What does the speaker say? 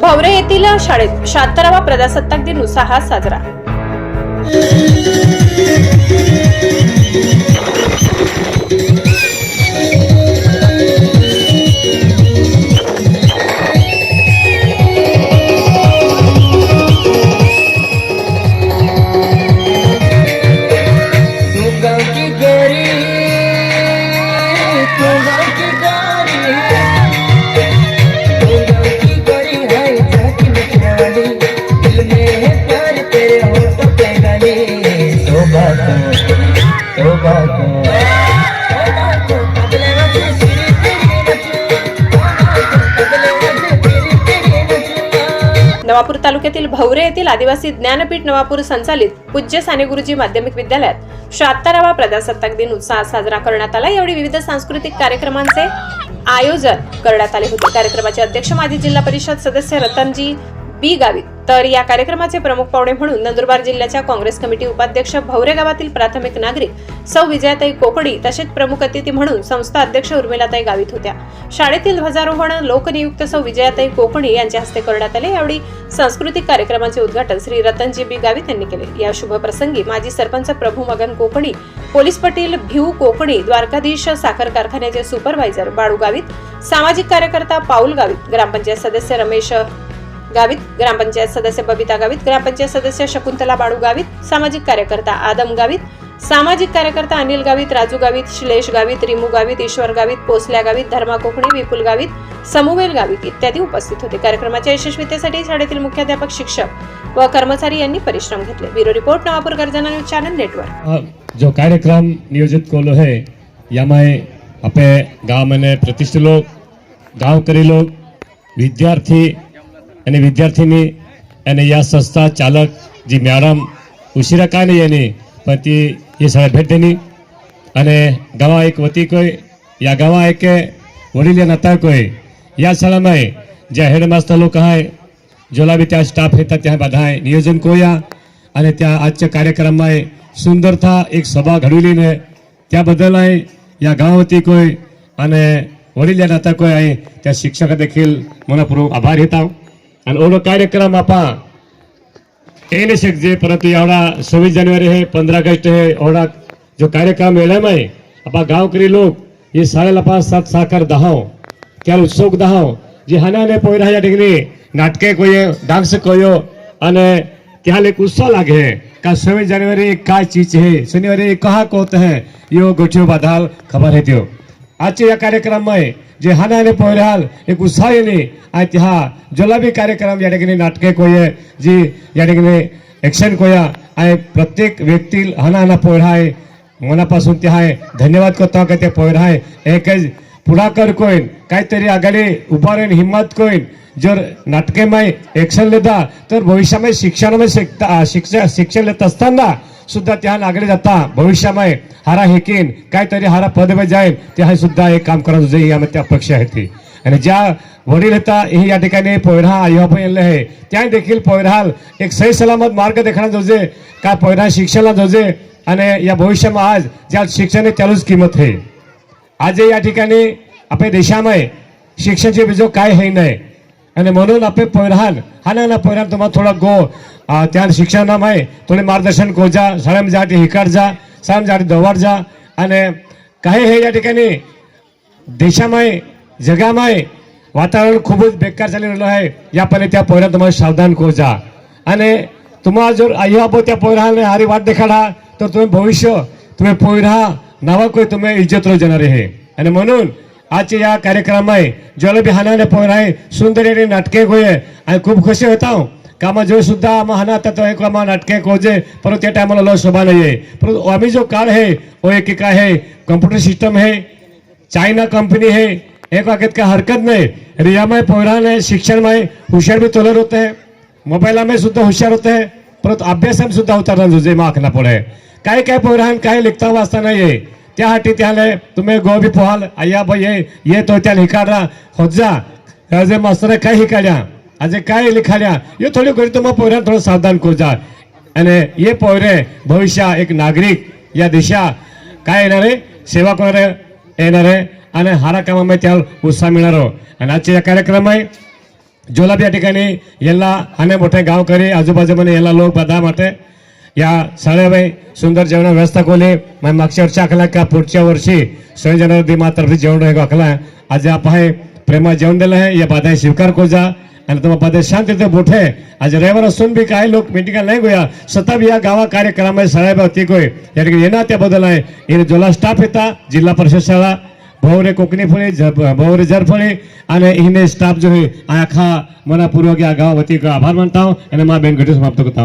भवरे येथील शाळेत शहात्तरावा प्रजासत्ताक दिन उत्साहात साजरा नवापूर तालुक्यातील भवरे येथील आदिवासी ज्ञानपीठ नवापूर संचालित पूज्य साने गुरुजी माध्यमिक विद्यालयात शहात्तरावा प्रजासत्ताक दिन उत्साहात साजरा करण्यात आला. यावेळी विविध सांस्कृतिक कार्यक्रमांचे आयोजन करण्यात आले होते. कार्यक्रमाचे अध्यक्ष माजी जिल्हा परिषद सदस्य रतनजी बी गावी. तर या कार्यक्रमाचे प्रमुख पाहुणे म्हणून नंदुरबार जिल्ह्याच्या काँग्रेस कमिटी उपाध्यक्ष भवरे गावातील प्राथमिक नागरिक सौ विजयाताई कोकणी तसेच प्रमुख अतिथी म्हणून संस्था अध्यक्ष उर्मिलाताई गावित होत्या. शाळेतील ध्वजारोहण लोकनियुक्त सौ विजयाताई कोकणी यांच्या हस्ते करण्यात आले. यावेळी सांस्कृतिक कार्यक्रमाचे उद्घाटन श्री रतनजी बी गावित यांनी केले. या शुभप्रसंगी माजी सरपंच प्रभू मगन कोकणी पोलीस पाटील भिऊ कोकणी द्वारकाधीश साखर कारखान्याचे सुपरवायझर बाळू गावित सामाजिक कार्यकर्ता पाऊल गावित ग्रामपंचायत सदस्य रमेश गावित ग्रामपंचायत सदस्य बबिता गावित ग्रामपंचायत सदस्य शकुंतला बाळू गावित सामाजिक कार्यकर्ता आदम गावित सामाजिक कार्यकर्ता अनिल गावित राजू गावित शिलेश गावित रिमू गावित ईश्वर गावित पोसल्या गावित धर्मा कोकणी विपुल गावित समुवेल गावित इत्यादी उपस्थित होते. कार्यक्रमाच्या यशस्वीतेसाठी शाळेतील मुख्याध्यापक शिक्षक व कर्मचारी यांनी परिश्रम घेतले. ब्युरो रिपोर्ट नवापूर गर्जना न्यूज चॅनल नेटवर्क. जो कार्यक्रम नियोजित कोलो है यामाय अपे गाव मैंने प्रतिष्ठित लोग गाँव करी लोग विद्यार्थी અને વિદ્યાર્થીની અને या संस्था चालक जी मॅडम उशिरा का नाही याने पण ती ही सगळ्या भेट दिली आणि गावा एक वती कोय या गावा एक वडील या नाता कोय या शाळामध्ये ज्या हेडमास्टर लोक आहे जोला बी त्या स्टाफ येतात त्या बाधा आहे नियोजन कोया आणि त्या आजच्या कार्यक्रमामध्ये सुंदरता एक सभा घडविलीने त्याबद्दल आहे या गावावती कोय आणि वडील या नाता कोय आहे त्या शिक्षक देखील मनपूर्वक आभार घेत आहोत અને ઓનો કાર્યક્રम ಅಪ್ಪ ಏನು ಸಿಗ್ಜೆ ಪರಂತು ಯಾವಡ ಸವ್ವೀस जानेवारी है पंद्रह अगस्त है और जो कार्यक्रम मेला में अब गांव के लोग ये सारे लपा सात साकर दहाओ क्या उत्सव दहाओ જે હાનાને પોયરા હજાર ડિગ્રી નાટકે કોઈએ ડાન્સ કર્યો અને ત્યાં લેક ઉત્સવ લાગે કા સવ્વીસ જાન્યુઆરી કા ચીજ હે, શનિવારે કહા કોત હે, યો ગોઠ્યો બાધાલ ખબર હતી आजचे या कार्यक्रम कार्यक्रमामध्ये जे हानाने पोहराल एक उत्साह येणे आणि त्या जोलाबी कार्यक्रम या ठिकाणी नाटके कोये जी या ठिकाणी ऍक्शन कोया. आणि प्रत्येक व्यक्ती हाना हाना पोहरा आहे मनापासून ते आहे धन्यवाद करतो का ते पोहरा आहे एकच पुढाकार कोईन काहीतरी आघाडी उभा राहीन हिंमत कोईन. जर नाटकेमय ऍक्शन लिदा तर भविष्यामध्ये शिक्षणामध्ये शिकता शिक्षण शिक्षण लेत असताना सुद्धा त्या लागले जाता भविष्यामध्ये हारा हेकीन काहीतरी हारा पदवी जाईल ते हा सुद्धा एक काम करायचं तुझे यामध्ये त्या अपेक्षा आहेत ती. आणि ज्या वडील येता हे या ठिकाणी पोयरा आईवा पण आहे त्या देखील पोयराल एक सही सलामत मार्ग देखणार जोजे का पोयरा शिक्षणाला जोजे आणि या भविष्यामध्ये आज ज्या शिक्षण त्यालाच किंमत आहे. आज या ठिकाणी आपल्या देशामध्ये शिक्षणाचे बिजो काय हे नाही आणि म्हणून आपले पैरहान हा ना पैरहान तुम्हाला थोडा गो अं, त्या शिक्षणामध्ये थोडे मार्गदर्शन को जा शाळेमध्ये जा हिकाट जा शाळेमध्ये जा दवाड जा. आणि काही हे या ठिकाणी देशामध्ये जगामध्ये वातावरण खूपच बेकार चाललेलं आहे. यापणे त्या पोहऱ्या तुम्हाला सावधान को जा. आणि तुम्हाला जर आई बाबो त्या पोहराने हारी वाट देखाडा तर तुम्ही भविष्य तुम्ही पोहरा नावा तुम्ही इज्जत रोज जाणार आहे आणि म्हणून आजचे या कार्यक्रम आहे ज्वाला बी हानाने पोहरा आहे सुंदर येणे नाटके गोये. आणि खूप खुशी होता. कामा जो सुद्धा आम्हा हाना आता तो एक आम्हा नाटके कोजे परंतु त्या टायमाला लो शोभा नाही आहे परंतु आम्ही जो काळ आहे वो एक एक आहे. कम्प्युटर सिस्टम है चाइना कंपनी है एक वाक्यात काय हरकत नाही. रियामय पोहरान है शिक्षण में हुशार भी तोलर होते. हैं में सुद्धा हुशार होते. हैं परंतु अभ्यास में सुद्धा उतरना जुजे माख ना पडे काय काय पोहरान काय लिखता वाचता नाही आहे त्यासाठी त्याला तुम्ही गोबी पोहाल. अय्या बाई ये तो त्याला हिकाडा होत अजे मास्तर काय हिकाड्या अजे काय लिखाड्या ये थोडी करी तुम्हाला पोहरान थोडं सावधान करू जा आणि ये पोहरे भविष्य एक नागरिक. या देशा. काय येणार आहे? सेवा करणारे येणार आहे. आणि हारा कामामध्ये त्याला उत्साह मिळणार आणि आजचे या कार्यक्रम आहे. जोलाब या ठिकाणी याला आणि मोठे गावकरी आजूबाजूमध्ये याला लोक बधा माटे. या शाळेबाई सुंदर जेवण व्यवस्था कोली मग मागच्या वर्षी आखला का पुढच्या वर्षी? संयोजन दिमातर्फे जेवण हे आखला. आज आपण प्रेमा जेवण दिलं आहे. या बाधा स्वीकार को जा आणि तुम्हाला बाधा शांत बोठे आज रविवार असून बी काही लोक मिटिंगा नाही गोया. स्वतः बी या गावा कार्यक्रमामध्ये शाळेबा ती गोय. या ठिकाणी येणार त्याबद्दल आहे. येणे जोला स्टाफ येता. जिल्हा परिषद शाळा. भवरे कोकणी फळी भवरे जरफळी आणि हिने स्टाफ जो आहे आखा मनापूर्वक या गावा वती आभार मानता हूँ. आणि मा बेन घटी समाप्त करता